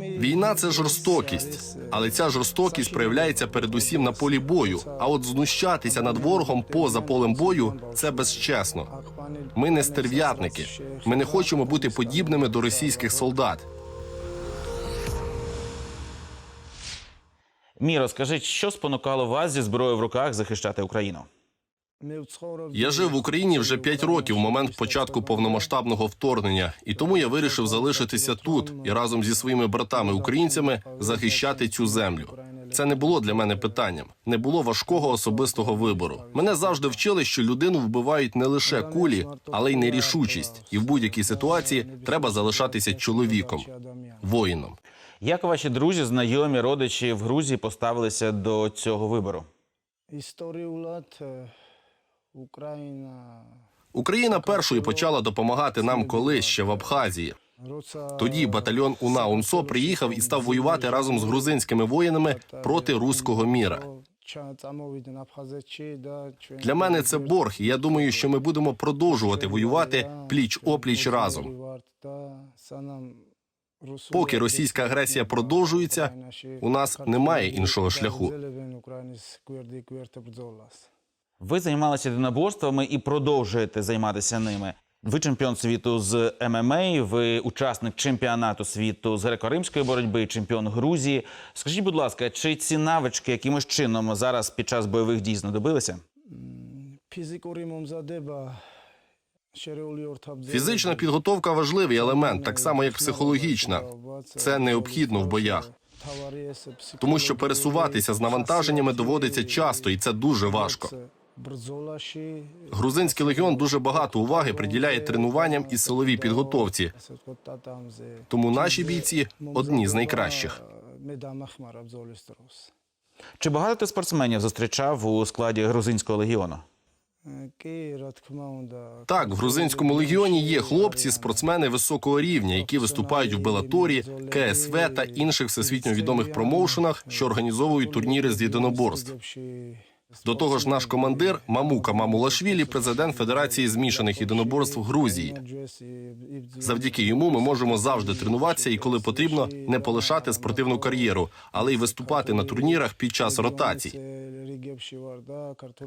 Війна це жорстокість, але ця жорстокість проявляється передусім на полі бою. А от знущатися над ворогом поза полем бою це безчесно. Ми не стерв'ятники. Ми не хочемо бути подібними до російських солдат. Міро, скажіть, що спонукало вас зі зброєю в руках захищати Україну? Я жив в Україні вже 5 років в момент початку повномасштабного вторгнення, і тому я вирішив залишитися тут і разом зі своїми братами-українцями захищати цю землю. Це не було для мене питанням, не було важкого особистого вибору. Мене завжди вчили, що людину вбивають не лише кулі, але й нерішучість. І в будь-якій ситуації треба залишатися чоловіком, воїном. Як ваші друзі, знайомі, родичі в Грузії поставилися до цього вибору? Україна Україна першою почала допомагати нам колись ще в Абхазії. Тоді батальйон УНА УНСО приїхав і став воювати разом з грузинськими воїнами проти руського міра. Для мене це борг, і я думаю, що ми будемо продовжувати воювати пліч опліч разом. Поки російська агресія продовжується, у нас немає іншого шляху. Ви займалися єдиноборствами і продовжуєте займатися ними. Ви чемпіон світу з ММА, ви учасник чемпіонату світу з греко-римської боротьби, чемпіон Грузії. Скажіть, будь ласка, чи ці навички якимось чином зараз під час бойових дій знадобилися? Фізична підготовка важливий елемент, так само як психологічна. Це необхідно в боях, тому що пересуватися з навантаженнями доводиться часто, і це дуже важко. Грузинський легіон дуже багато уваги приділяє тренуванням і силовій підготовці. Тому наші бійці одні з найкращих. Чи багато ти спортсменів зустрічав у складі грузинського легіону? Так, в грузинському легіоні є хлопці, спортсмени високого рівня, які виступають в Белаторі, КСВ та інших всесвітньо відомих промоушенах, що організовують турніри з єдиноборств. До того ж, наш командир Мамука Мамулашвілі, президент Федерації змішаних єдиноборств Грузії. Завдяки йому ми можемо завжди тренуватися і, коли потрібно, не полишати спортивну кар'єру, але й виступати на турнірах під час ротацій.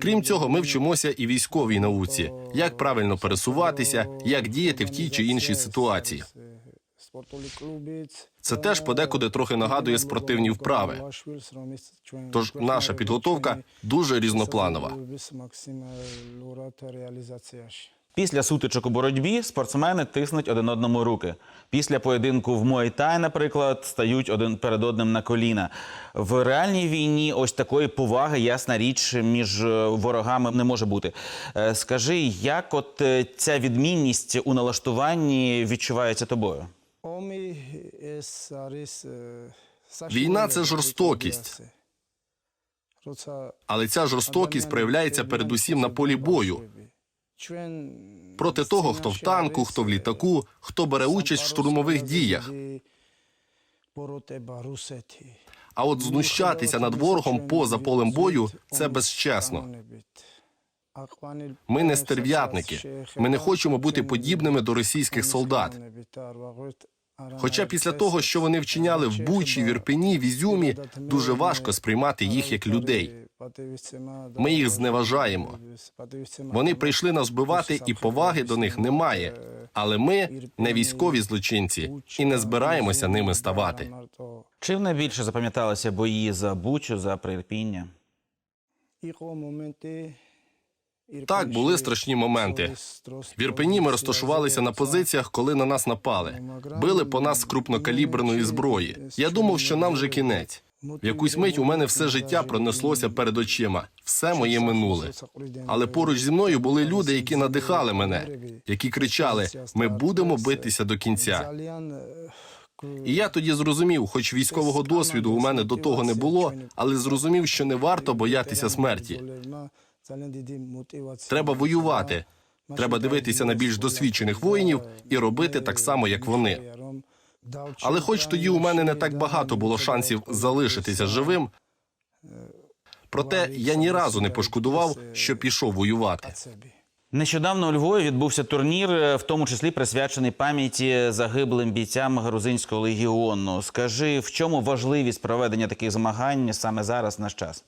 Крім цього, ми вчимося і військовій науці, як правильно пересуватися, як діяти в тій чи іншій ситуації. Це теж подекуди трохи нагадує спортивні вправи. Тож наша підготовка дуже різнопланова. Після сутичок у боротьбі спортсмени тиснуть один одному руки. Після поєдинку в Муайтай, наприклад, стають один перед одним на коліна. В реальній війні ось такої поваги, ясна річ, між е, ворогами не може бути. Е, Скажи, як от е, ця відмінність у налаштуванні відчувається тобою? Війна це жорстокість, але ця жорстокість проявляється передусім на полі бою. Проти того, хто в танку, хто в літаку, хто бере участь в штурмових діях. А от знущатися над ворогом поза полем бою це безчесно. Ми не стерв'ятники. Ми не хочемо бути подібними до російських солдат. Хоча після того, що вони вчиняли в Бучі, в Ірпені, в Ізюмі, дуже важко сприймати їх як людей. Ми їх зневажаємо. Вони прийшли нас вбивати, і поваги до них немає. Але ми не військові злочинці і не збираємося ними ставати. Чим найбільше запам'яталися бої за Бучу, за Прирпіння? Так, були страшні моменти. В Ірпені ми розташувалися на позиціях, коли на нас напали. Били по нас з крупнокаліберної зброї. Я думав, що нам вже кінець. В якусь мить у мене все життя пронеслося перед очима, все моє минуле. Але поруч зі мною були люди, які надихали мене, які кричали: Ми будемо битися до кінця. І я тоді зрозумів, хоч військового досвіду у мене до того не було, але зрозумів, що не варто боятися смерті. Треба воювати. Треба дивитися на більш досвідчених воїнів і робити так само, як вони. Але, хоч тоді у мене не так багато було шансів залишитися живим, проте я ні разу не пошкодував, що пішов воювати. Нещодавно у Львові відбувся турнір, е, в тому числі присвячений пам'яті загиблим бійцям грузинського легіону. Скажи, в чому важливість проведення таких змагань саме зараз наш час?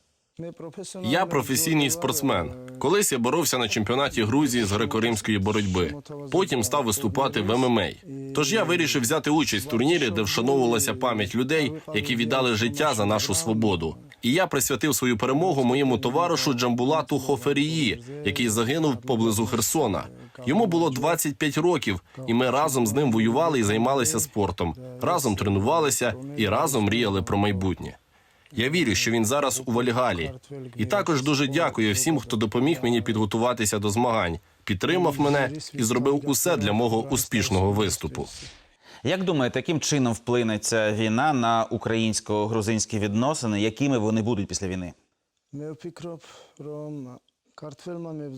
Я професійний спортсмен. Колись я боровся на чемпіонаті Грузії з греко-римської боротьби. Потім став виступати в ММА. Тож я вирішив взяти участь в турнірі, де вшановувалася пам'ять людей, які віддали життя за нашу свободу. І я присвятив свою перемогу моєму товаришу Джамбулату Хоферії, який загинув поблизу Херсона. Йому було 25 років, і ми разом з ним воювали і займалися спортом. Разом тренувалися і разом мріяли про майбутнє. Я вірю, що він зараз у Вальгалі. І також дуже дякую всім, хто допоміг мені підготуватися до змагань, підтримав мене і зробив усе для мого успішного виступу. Як думаєте, яким чином вплине ця війна на українсько-грузинські відносини? Якими вони будуть після війни?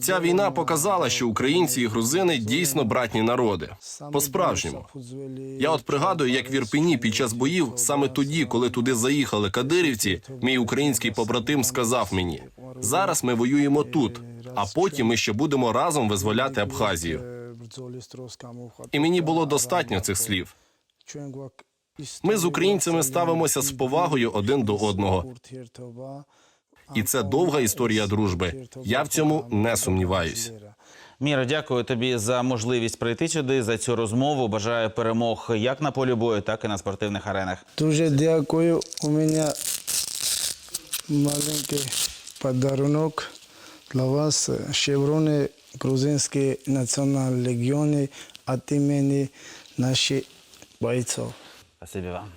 Ця війна показала, що українці і грузини дійсно братні народи. По-справжньому. Я от пригадую, як в Ірпені під час боїв, саме тоді, коли туди заїхали кадирівці, мій український побратим сказав мені: зараз ми воюємо тут, а потім ми ще будемо разом визволяти Абхазію. І мені було достатньо цих слів. Ми з українцями ставимося з повагою один до одного. І це довга історія дружби. Я в цьому не сумніваюсь. Міра, дякую тобі за можливість прийти сюди за цю розмову. Бажаю перемог як на полі бою, так і на спортивних аренах. Дуже дякую. У мене маленький подарунок для вас. Шеврони Грузинської національної легіони від імені наших бойців. Спасибі вам.